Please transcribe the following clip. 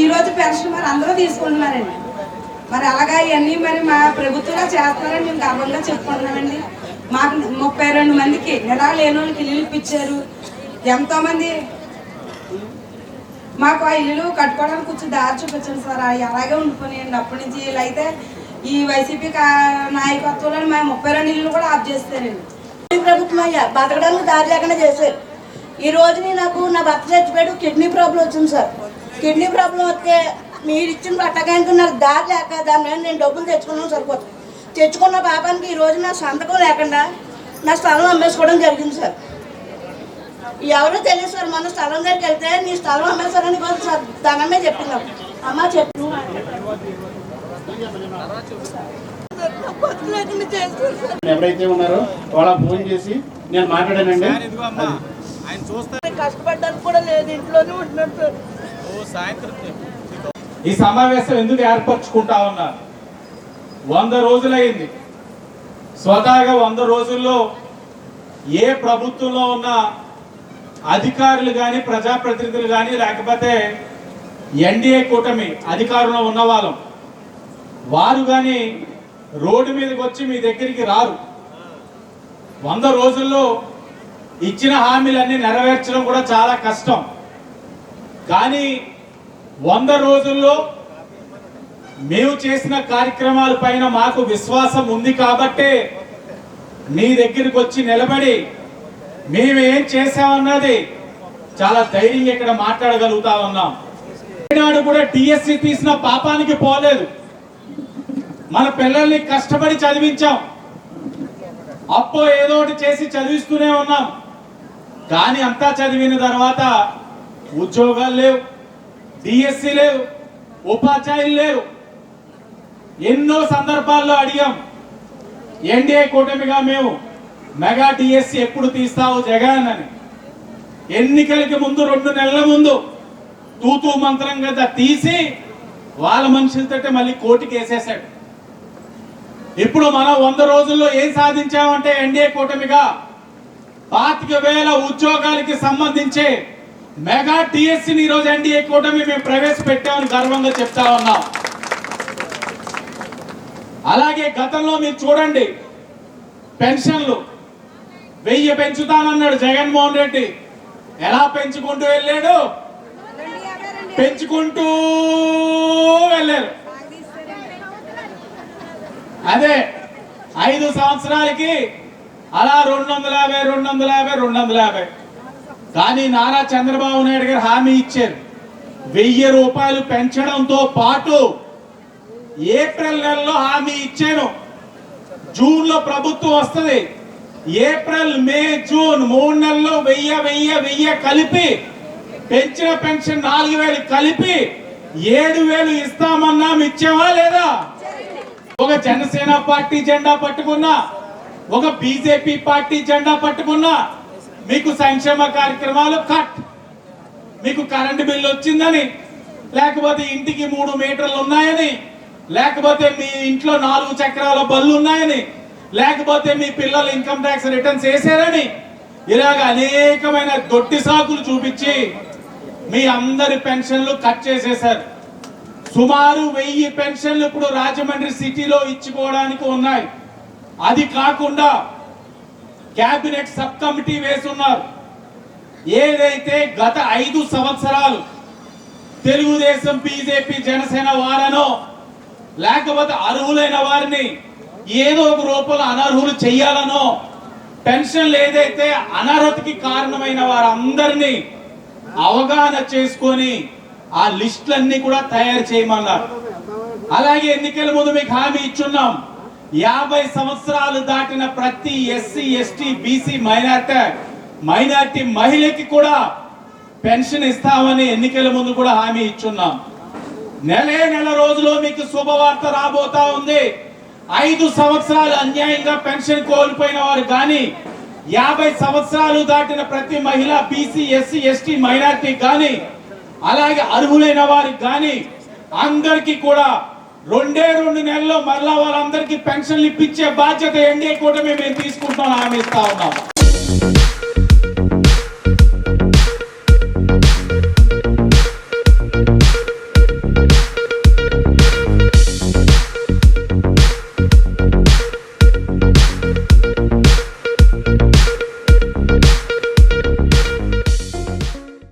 ఈ రోజు పెన్షన్ మరి అందరూ తీసుకుంటున్నారండి. మరి అలాగా ఇవన్నీ మరి మా ప్రభుత్వంలో చేస్తున్నారని మేము గర్వంగా చెప్పుకుంటున్నామండి. మాకు ముప్పై రెండు మందికి నెల లేని వాళ్ళకి ఇల్లు ఇప్పించారు. ఎంతోమంది మాకు ఆ ఇల్లు కట్టుకోవడానికి కొంచెం దారి చూపించండి సార్. అలాగే ఉండిపోయాయండి అప్పటి నుంచి వీళ్ళు అయితే ఈ వైసీపీ కా- నాయకత్వంలో మా ముప్పై రెండు ఇల్లు కూడా ఆఫ్ చేస్తారండి. ప్రభుత్వం అయ్యా బతకడానికి దారి లేకుండా చేశారు. ఈ రోజుని నాకు నా భర్త చచ్చిపోయాడు. కిడ్నీ ప్రాబ్లం వచ్చింది సార్. కిడ్నీ ప్రాబ్లం వస్తే మీరు ఇచ్చిన పట్టగానికి నాకు దారి లేక దాని నేను డబ్బులు తెచ్చుకున్నాను సరిపోతుంది. తెచ్చుకున్న పాపానికి ఈ రోజు నా సంతకం లేకుండా నా స్థలం అమ్మేసుకోవడం జరిగింది సార్. ఎవరో తెలియదు సార్ మన స్థలం దగ్గరికి వెళ్తే నీ స్థలం అమ్మేశారని కాదు సార్ ధనమే చెప్పింది నాకు. అమ్మ చెప్పు. ఎవరైతే ఉన్నారో వాళ్ళ ఫోన్ చేసి నేను మాట్లాడానండి. ఇదిగో అమ్మా. ఆయన చూస్తే కష్టపడడానికి కూడా లేదు ఇంట్లోనే ఉంటున్నాడు సాయంత్రం ఈ సమావేశం ఎందుకు ఏర్పరచుకుంటా ఉన్నారు? వంద రోజులైంది. స్వతహాగా వంద రోజుల్లో ఏ ప్రభుత్వంలో ఉన్న అధికారులు కానీ ప్రజాప్రతినిధులు కానీ లేకపోతే ఎన్డీఏ కూటమి అధికారంలో ఉన్న వాళ్ళం వారు కానీ రోడ్డు మీదకి వచ్చి మీ దగ్గరికి రారు. వంద రోజుల్లో ఇచ్చిన హామీలన్నీ నెరవేర్చడం కూడా చాలా కష్టం. కానీ వంద రోజుల్లో మేము చేసిన కార్యక్రమాల పైన మాకు విశ్వాసం ఉంది కాబట్టే మీ దగ్గరికి వచ్చి నిలబడి మేమేం చేసామన్నది చాలా ధైర్యంగా ఇక్కడ మాట్లాడగలుగుతా ఉన్నాం. ఈనాడు కూడా డిఎస్సి తీసిన పాపానికి పోలేదు. మన పిల్లల్ని కష్టపడి చదివించాం. అప్పో ఏదో ఒకటి చేసి చదివిస్తూనే ఉన్నాం. కానీ అంతా చదివిన తర్వాత ఉద్యోగాలు లేవు డిఎస్సి లేవు ఉపాధ్యాయులు లేవు ఎన్నో సందర్భాల్లో అడిగాం. ఎన్డీఏ కూటమిగా మేము మెగా టీఎస్సీ ఎప్పుడు తీస్తావు జగన్ అని. ఎన్నికలకి ముందు రెండు నెలల ముందు తూతూ మంత్రం కదా తీసి వాళ్ళ మనుషులతో మళ్ళీ కోర్టుకి వేసేసాడు ఇప్పుడు మనం వంద రోజుల్లో ఏం సాధించామంటే ఎన్డీఏ కూటమిగా పాతిక వేల ఉద్యోగాలకి సంబంధించి మెగా టిఎస్సిని ఈరోజు ఎన్డీఏ కూటమి మేము ప్రవేశపెట్టామని గర్వంగా చెప్తా ఉన్నాం. అలాగే గతంలో మీరు చూడండి పెన్షన్లు వెయ్యి పెంచుతానన్నాడు జగన్మోహన్ రెడ్డి. ఎలా పెంచుకుంటూ వెళ్ళాడు? పెంచుకుంటూ వెళ్ళారు అదే ఐదు సంవత్సరాలకి అలా రెండు వందల యాభై రెండు వందల యాభై రెండు వందల యాభై కానీ నారా చంద్రబాబు నాయుడు గారు హామీ ఇచ్చారు. వెయ్యి రూపాయలు పెంచడంతో పాటు ఏప్రిల్ నెలలో హామీ ఇచ్చాను. జూన్లో ప్రభుత్వం వస్తుంది. ఏప్రిల్ మే జూన్ మూడు నెలల్లో వెయ్యి వెయ్యి వెయ్యి కలిపి పెంచిన పెన్షన్ నాలుగు వేలు కలిపి ఏడు వేలు ఇస్తామన్నాం ఇచ్చావా లేదా? ఒక జనసేన పార్టీ జెండా పట్టుకున్నా ఒక బీజేపీ పార్టీ జెండా పట్టుకున్నా మీకు సంక్షేమ కార్యక్రమాలు కట్. మీకు కరెంటు బిల్లు వచ్చిందని లేకపోతే ఇంటికి మూడు మీటర్లు ఉన్నాయని లేకపోతే మీ ఇంట్లో నాలుగు చక్రాల బళ్ళు ఉన్నాయని లేకపోతే మీ పిల్లలు ఇన్కమ్ ట్యాక్స్ రిటర్న్స్ వేసారని ఇలాగ అనేకమైన దొట్టి సాకులు చూపించి మీ అందరి పెన్షన్లు కట్ చేసేశారు. సుమారు వెయ్యి పెన్షన్లు ఇప్పుడు రాజమండ్రి సిటీలో ఇచ్చుకోవడానికి ఉన్నాయి. అది కాకుండా కేబినెట్ సబ్ కమిటీ వేసున్నారు. ఏదైతే గత ఐదు సంవత్సరాలు తెలుగుదేశం బీజేపీ జనసేన వారనో లేకపోతే అర్హులైన వారిని ఏదో ఒక రూపంలో అనర్హులు చెయ్యాలనో పెన్షన్లు ఏదైతే అనర్హతకి కారణమైన వారందరినీ అవగాహన చేసుకొని ఆ లిస్టులన్నీ కూడా తయారు చేయమన్నారు. అలాగే ఎన్నికల ముందు మీకు హామీ ఇచ్చున్నాం. యాభై సంవత్సరాలు దాటిన ప్రతి SC ST BC minority minority మహిళకి కూడా పెన్షన్ ఇస్తామని ఎన్నికల ముందు కూడా హామీ ఇచ్చున్నాం. నెలే నెల రోజులో మీకు శుభవార్త రాబోతా ఉంది. ఐదు సంవత్సరాలు అన్యాయంగా పెన్షన్ కోల్పోయిన వారు కానీ యాభై సంవత్సరాలు దాటిన ప్రతి మహిళ బీసీ ఎస్సీ ఎస్టీ మైనార్టీ కానీ అలాగే అర్హులైన వారికి కానీ అందరికీ కూడా రెండే రెండు నెలల్లో మరలా వాళ్ళందరికీ పెన్షన్లు ఇప్పించే బాధ్యత ఎన్డీఏ కూడా మేము తీసుకుంటాం హామీ ఇస్తా ఉన్నాం.